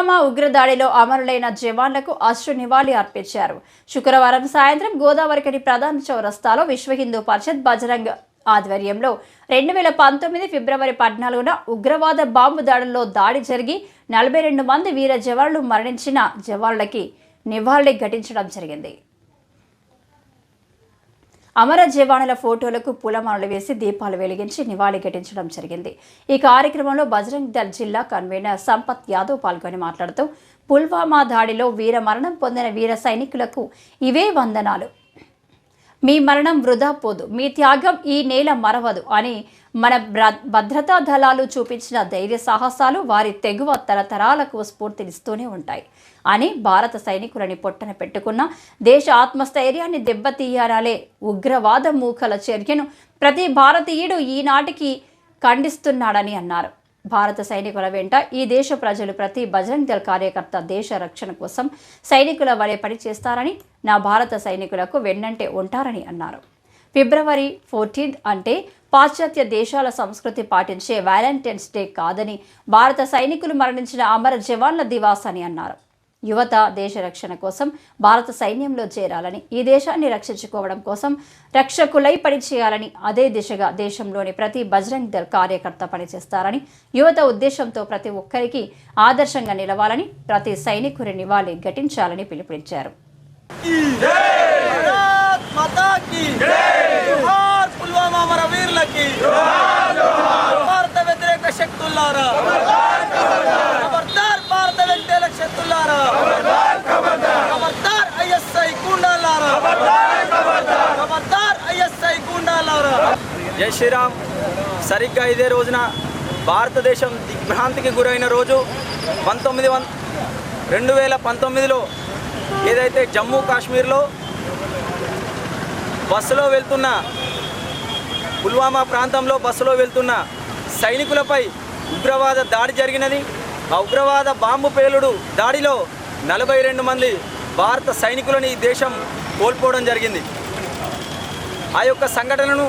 పుల్వామా ఉగ్రదాడిలో అమరులైన జవాన్లకు అశ్రు నివాళి అర్పించారు. శుక్రవారం సాయంత్రం గోదావరికని ప్రధాన చౌరస్తాలో విశ్వ హిందూ పరిషత్ బజరంగ్ ఆధ్వర్యంలో రెండు వేల పంతొమ్మిది ఫిబ్రవరి పద్నాలుగున ఉగ్రవాద బాంబు దాడుల్లో దాడి జరిగి నలభై రెండు మంది వీర జవాన్లు మరణించిన జవాన్లకి నివాళి ఘటించడం జరిగింది. అమర జవానుల ఫోటోలకు పూలమాలలు వేసి దీపాలు వెలిగించి నివాళి ఘటించడం జరిగింది. ఈ కార్యక్రమంలో బజరంగ్ దళ్ జిల్లా కన్వీనర్ సంపత్ యాదవ్ పాల్గొని మాట్లాడుతూ పుల్వామా దాడిలో వీర మరణం పొందిన వీర సైనికులకు ఇవే వందనాలు. మీ మరణం వృధా పోదు. మీ త్యాగం ఈ నేల మరవదు అని మన భద్రతా దళాలు చూపించిన ధైర్య సాహసాలు వారి తెగువ తరతరాలకు స్ఫూర్తినిస్తూనే ఉంటాయి. అని భారత సైనికులని పొట్టన పెట్టుకున్న దేశ ఆత్మస్థైర్యాన్ని దెబ్బతీయాలే ఉగ్రవాద మూకల చర్యను ప్రతి భారతీయుడు ఈనాటికి ఖండిస్తున్నాడని అన్నారు. భారత సైనికుల వెంట ఈ దేశ ప్రజలు ప్రతి బజరంగ్ దళ కార్యకర్త దేశ రక్షణ కోసం సైనికుల వలె పనిచేస్తారని నా భారత సైనికులకు వెన్నంటే ఉంటారని అన్నారు. ఫిబ్రవరి ఫోర్టీన్త్ అంటే పాశ్చాత్య దేశాల సంస్కృతి పాటించే వ్యాలంటైన్స్ డే కాదని భారత సైనికులు మరణించిన అమర జవాన్ల దివాస్ అని అన్నారు. యువత దేశ రక్షణ కోసం భారత సైన్యంలో చేరాలని ఈ దేశాన్ని రక్షించుకోవడం కోసం రక్షకులై పనిచేయాలని అదే దిశగా దేశంలోని ప్రతి బజరంగ్ దళ్ కార్యకర్త పనిచేస్తారని యువత ఉద్దేశంతో ప్రతి ఒక్కరికి ఆదర్శంగా నిలవాలని ప్రతి సైనికుని నివాళి ఘటించాలని పిలుపునిచ్చారు. భారత్ వీరులకి. భారత వ్యతిరేక శక్తులారా ఖబర్దార్ భారత వ్యతిరేక శక్తులారా ఖబర్దార్ ఐఎస్ఐ గూండాలారా ఖబర్దార్ ఐఎస్ఐ గూండాలారా జై శ్రీరామ్. సరిగ్గా ఇదే రోజున భారతదేశం దిగ్భ్రాంతికి గురైన రోజు పంతొమ్మిది వన్ రెండు వేల పంతొమ్మిదిలో ఏదైతే జమ్మూ కాశ్మీర్లో బస్సులో వెళ్తున్న పుల్వామా ప్రాంతంలో బస్సులో వెళ్తున్న సైనికులపై ఉగ్రవాద దాడి జరిగినది. ఆ ఉగ్రవాద బాంబు పేలుడు దాడిలో నలభై రెండు మంది భారత సైనికులను ఈ దేశం కోల్పోవడం జరిగింది. ఆ యొక్క సంఘటనను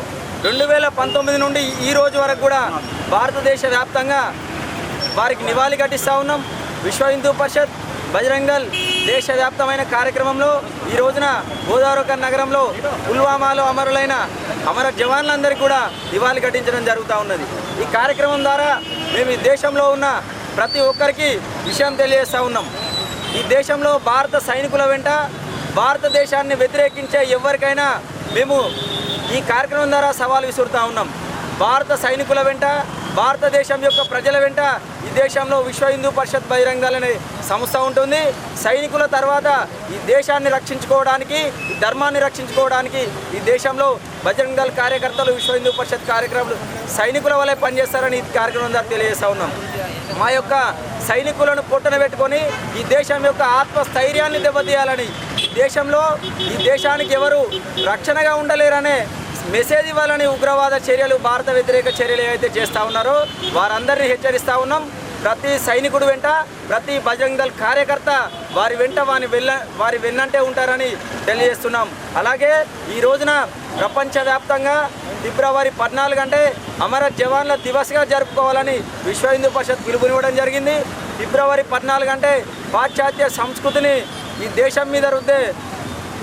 రెండు వేల పంతొమ్మిది నుండి ఈ రోజు వరకు కూడా భారతదేశ వ్యాప్తంగా వారికి నివాళి ఘటిస్తూ ఉన్నాం. విశ్వ హిందూ పరిషత్ బజరంగల్ దేశవ్యాప్తమైన కార్యక్రమంలో ఈ రోజున గోదావరి నగరంలో పుల్వామాలో అమరులైన అమర జవాన్లందరికీ కూడా నివాళి ఘటించడం జరుగుతూ ఉన్నది. ఈ కార్యక్రమం ద్వారా మేము ఈ దేశంలో ఉన్న ప్రతి ఒక్కరికి విషయం తెలియజేస్తూ ఉన్నాం. ఈ దేశంలో భారత సైనికుల వెంట భారతదేశాన్ని వ్యతిరేకించే ఎవరికైనా మేము ఈ కార్యక్రమం ద్వారా సవాల్ విసురుతూ ఉన్నాం. భారత సైనికుల వెంట భారతదేశం యొక్క ప్రజల వెంట ఈ దేశంలో విశ్వ హిందూ పరిషత్ బహిరంగాలు అనే సంస్థ ఉంటుంది. సైనికుల తర్వాత ఈ దేశాన్ని రక్షించుకోవడానికి ఈ ధర్మాన్ని రక్షించుకోవడానికి ఈ దేశంలో బజరంగ దళ కార్యకర్తలు విశ్వ హిందూ పరిషత్ కార్యక్రమాలు సైనికుల వల్లే పనిచేస్తారని ఈ కార్యక్రమం ద్వారా తెలియజేస్తా ఉన్నాం. మా యొక్క సైనికులను పొట్టన పెట్టుకొని ఈ దేశం యొక్క ఆత్మస్థైర్యాన్ని దెబ్బతీయాలని దేశంలో ఈ దేశానికి ఎవరు రక్షణగా ఉండలేరనే మెసేజ్ ఇవ్వాలని ఉగ్రవాద చర్యలు భారత వ్యతిరేక చర్యలు ఏవైతే చేస్తూ ఉన్నారో వారందరినీ హెచ్చరిస్తూ ఉన్నాం. ప్రతి సైనికుడు వెంట ప్రతి బజరంగ్ దళ్ కార్యకర్త వారి వెంట వారి వెళ్ళ వారి వెన్నంటే ఉంటారని తెలియజేస్తున్నాం. అలాగే ఈ రోజున ప్రపంచవ్యాప్తంగా ఫిబ్రవరి పద్నాలుగు అంటే అమర జవాన్ల దివస్గా జరుపుకోవాలని విశ్వ హిందూ పరిషత్ పిలుపునివ్వడం జరిగింది. ఫిబ్రవరి పద్నాలుగు అంటే పాశ్చాత్య సంస్కృతిని ఈ దేశం మీద రుద్దే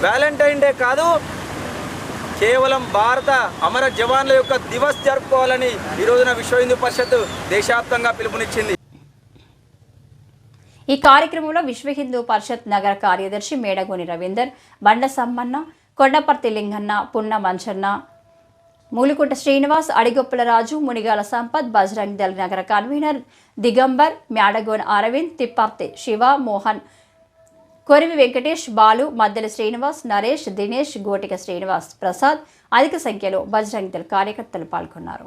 వ్యాలంటైన్ డే కాదు కేవలం భారత అమర జవాన్ల యొక్క దివస్ జరుపుకోవాలని ఈ రోజున విశ్వ హిందూ పరిషత్ దేశవ్యాప్తంగా పిలుపునిచ్చింది. ఈ కార్యక్రమంలో విశ్వ హిందూ పరిషత్ నగర కార్యదర్శి మేడగోని రవీందర్ బండ సమ్మన్న కొండపర్తి లింగన్న పున్న మంచన్న మూలుకుంట శ్రీనివాస్ అడిగొప్పలరాజు మునిగాల సంపత్ బజరంగ్ దళ నగర కన్వీనర్ దిగంబర్ మ్యాడగోన్ అరవింద్ తిప్పర్తి శివ మోహన్ కొరివి వెంకటేష్ బాలు మద్దెల శ్రీనివాస్ నరేష్ దినేష్ గోటిక శ్రీనివాస్ ప్రసాద్ అధిక సంఖ్యలో బజరంగ్ దళ కార్యకర్తలు పాల్గొన్నారు.